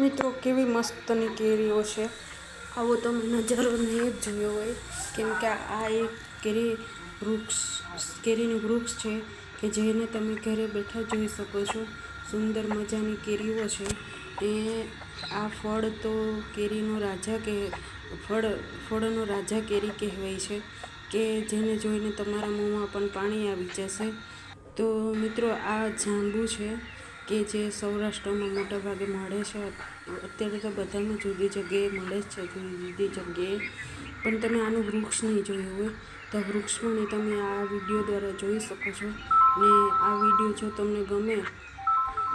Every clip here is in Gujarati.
મિત્રો, કેવી મસ્તની કેરીઓ છે. આવો તમે નજારો નહીં જ જોયો હોય. કેમ કે આ એક કેરી વૃક્ષ, કેરીનું વૃક્ષ છે કે જેને તમે ઘરે બેઠા જોઈ શકો છો. સુંદર મજાની કેરીઓ છે. એ આ ફળ તો કેરીનો રાજા કે, ફળ, ફળનો રાજા કેરી કહેવાય છે કે જેને જોઈને તમારા મોંમાં પણ પાણી આવી જશે. તો મિત્રો, આ જાંબુ છે. કે જે સૌરાષ્ટ્રમાં મોટા ભાગે મળે છે, અત્યારે તો બધામાં જુદી જગ્યાએ મળે જ છે, જુદી જુદી જગ્યાએ. પણ તમે આનું વૃક્ષ નહીં જોયું હોય, તો વૃક્ષ પણ તમે આ વીડિયો દ્વારા જોઈ શકો છો. ને આ વીડિયો જો તમને ગમે,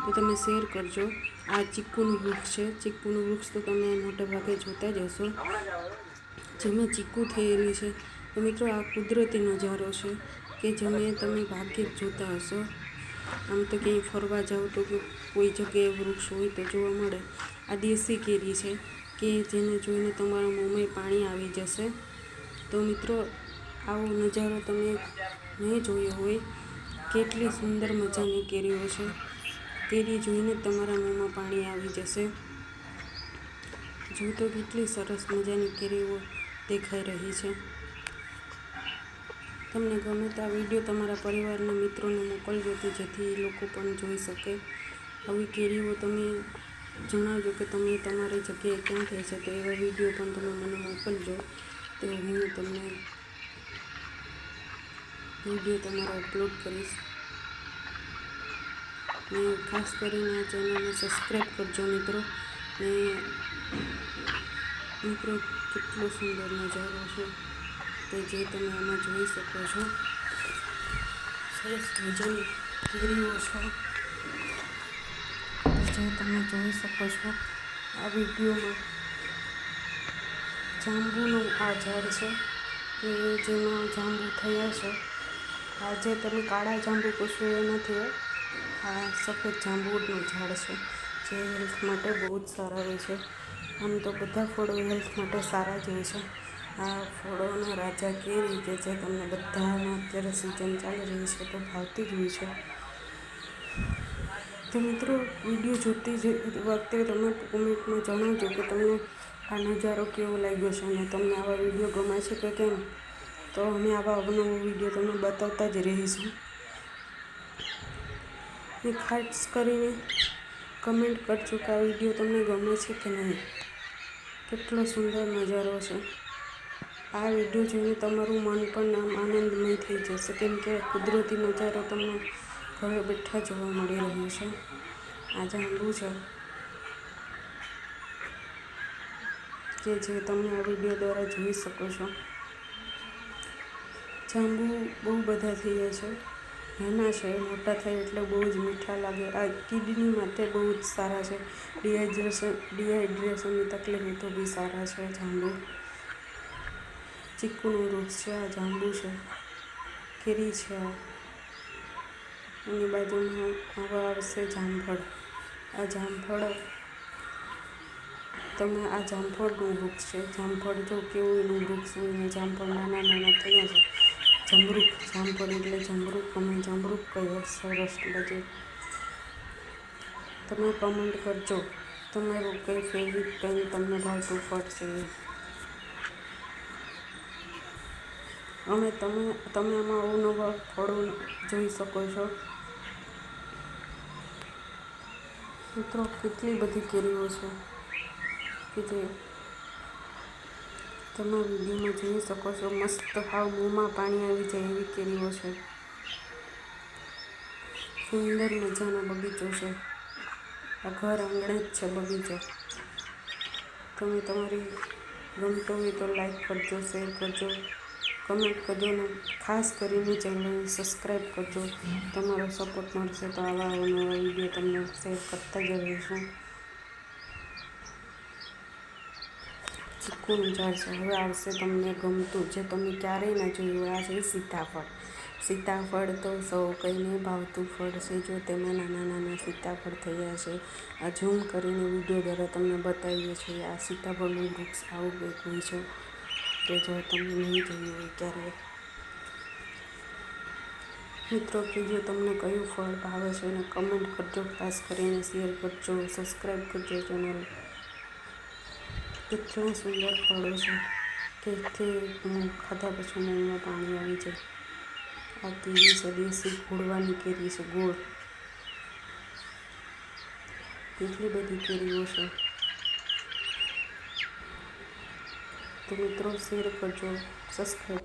તો તમે શેર કરજો. આ ચીકુનું વૃક્ષ છે. ચીકુનું વૃક્ષ તો તમે મોટા ભાગે જોતા જ હશો. જેમાં ચીકુ થયેલી છે. તો મિત્રો, આ કુદરતી નજારો છે કે જેને તમે ભાગ્યે જ જોતા હશો. આમ તો ક્યાંય ફરવા જાઓ તો કે કોઈ જગ્યાએ વૃક્ષ હોય તો જોવા મળે. આ દેશી કેરી છે કે જેને જોઈને તમારા મોંમાં પાણી આવી જશે. તો મિત્રો, આવો નજારો તમે નહીં જોયો હોય. કેટલી સુંદર મજાની કેરીઓ છે. કેરી જોઈને તમારા મોંમાં પાણી આવી જશે. જો તો કેટલી સરસ મજાની કેરીઓ દેખાઈ રહી છે. તમને ગમે તો આ વીડિયો તમારા પરિવારના મિત્રોને મોકલજો કે જેથી એ લોકો પણ જોઈ શકે. આવી કેરીઓ તમે જણાવજો કે તમે તમારી જગ્યાએ ક્યાં થઈ શકે એવા વીડિયો પણ તમે મને મોકલજો. તો હું તમને વીડિયો તમારો અપલોડ કરીશ. ને ખાસ કરીને આ ચેનલને સબસ્ક્રાઈબ કરજો મિત્રો. ને મિત્રો, કેટલો સુંદર નજારો છે. તો જે તમે એમાં જોઈ શકો છો, સરસ મજાની કેરીઓ છો. જે તમે જોઈ શકો છો, આ વિડીયોમાં જાંબુનું આ ઝાડ છે. એ જેમાં જાંબુ થયા છે. આ જે તમે કાળા જાંબુ પૂછો એ નથી, આ સફેદ જાંબુનું ઝાડ છે, જે હેલ્થ માટે બહુ જ સારા હોય છે. આમ તો બધા ફળો હેલ્થ માટે સારા જ હોય છે. આ ફળોના રાજા કેરી રીતે જે તમને બધામાં અત્યારે સિઝન ચાલી રહી છે તો ભાવતી જ હોય છે. તો મિત્રો, વીડિયો જોતી જ વખતે તમે કોમેન્ટમાં જણાવજો કે તમને આ નજારો કેવો લાગ્યો છે અને તમને આવા વીડિયો ગમે છે કે કેમ? તો અમે આવા અવનવો વીડિયો તમને બતાવતા જ રહીશું. ને ખાસ કરીને કમેન્ટ કરજો કે આ વીડિયો તમને ગમે છે કે નહીં? કેટલો સુંદર નજારો છે. આ વીડિયો જોઈને તમારું મન પણ આમ આનંદમય થઈ જશે. કેમ કે કુદરતી નજારો તમને ઘરે બેઠા જોવા મળી રહ્યો છે. આ જાંબુ છે કે જે તમે આ વીડિયો દ્વારા જોઈ શકો છો. જાંબુ બહુ બધા થઈ ગયા છે. નાના છે, મોટા થાય એટલે બહુ જ મીઠા લાગે. આ કિડની માટે બહુ જ સારા છે. ડિહાઇડ્રેશન, ડિહાઇડ્રેશનની તકલીફ તો બી સારા છે જાંબુ. ચીકુનું વૃક્ષ છે, આ જાંબુ છે, કેરી છે. એની બાજુમાં હવે આવશે જામફળ. આ જામફળ, તમે આ જામફળનું વૃક્ષ છે. જામફળ જો કેવું એનું વૃક્ષ હોય જામફળ નાના નાના થયા છે. જમરૂક, જામફળ એટલે જમરૂક અમે જમરૂક કહીએ સરસ બધું તમે કમેન્ટ કરજો. તમારું કંઈ ફેવરિટ કંઈ તમને ભાવતું ફળ છે. અમે તમે તમે આમાં અવનવા ફળો જોઈ શકો છો. મિત્રો, કેટલી બધી કેરીઓ છે કે જે તમે વિડીયોમાં જોઈ શકો છો. મસ્ત હાવ મોંમાં પાણી આવી જાય એવી કેરીઓ છે. સુંદર મજાનો બગીચો છે. આ ઘર આંગણે જ છે બગીચો. તમે તમારી ગમતો હોય તો લાઈક કરજો શેર કરજો. કમેન્ટ કરજો ને ખાસ કરીને ચેનલને સબસ્ક્રાઈબ કરજો. તમારો સપોર્ટ મળશે તો આવા નવા વીડિયો તમને શેર કરતા જ રહીશું. ચીકુનું ઝાડ છે. હવે આવશે તમને ગમતું જે તમે ક્યારેય ના જોયું. આ છે સીતાફળ. સીતાફળ તો સૌ કંઈને ભાવતું ફળ છે. જો તેમાં નાના નાના સીતાફળ થયા છે, આ ઝૂમ કરીને વીડિયો દ્વારા તમને બતાવીએ છીએ. આ સીતાફળનું વૃક્ષ આવું કંઈક હોય છે. કે જો તમે નહીં જોયું હોય ક્યારે મિત્રો કહેજો તમને કયું ફળ ભાવે છે અને કમેન્ટ કરજો ખાસ કરીને શેર કરજો સબસ્ક્રાઈબ કરજો ચેનલ કેટલા સુંદર ફળો છે કે તે હું ખાધા પછી મોંમાં પાણી આવી જાય આ કેરી છે દેશી ઘોડવાની કેરી છે ગોળ કેટલી બધી કેરીઓ છે તો મિત્રો શેર કરજો સબસ્ક્રાઈબ